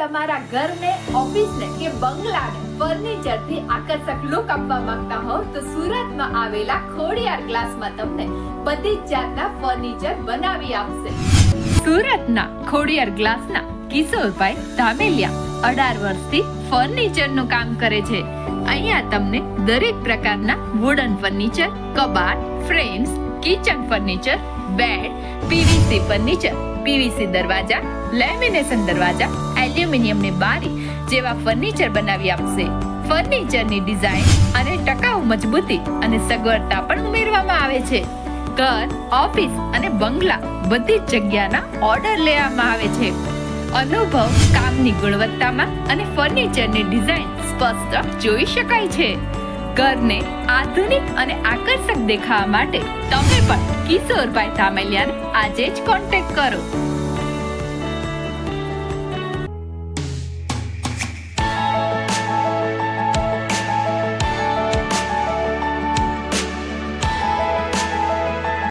તમારા ઘરને, ઓફિસને કે બંગલાને ફર્નિચરથી આકર્ષક લુક આપવા માંગતા હો, તો સુરતમાં આવેલા ખોડિયાર ગ્લાસમાં તમને બધી જ જાતના ફર્નિચર બનાવી આપશે. સુરતના ખોડિયાર ગ્લાસના કિશોરભાઈ ધામેલિયા અઢાર વર્ષથી ફર્નિચરનું કામ કરે છે. અહીંયા તમને દરેક પ્રકારના વુડન ફર્નિચર કબાટ frames kitchen furniture, bed, PVC furniture, PVC દરવાજા, લેમિનેશન દરવાજા, એલ્યુમિનિયમની બારી જેવા ફર્નિચર બનાવી આપશે. ફર્નિચરની ડિઝાઇન અને ટકાઉ મજબૂતી અને સગવડતા પણ ઉમેરવામાં આવે છે. ઘર, ઓફિસ અને બંગલા બધી જ જગ્યાના ઓર્ડર લેવામાં આવે છે. અનુભવ કામની ગુણવત્તામાં અને ફર્નિચરની ડિઝાઇન સ્પષ્ટ જોઈ શકાય છે. ઘરને આધુનિક અને આકર્ષક દેખાવા માટે તમે પણ કિશોરભાઈ ધામેલિયાને આજે જ કોન્ટેક્ટ કરો.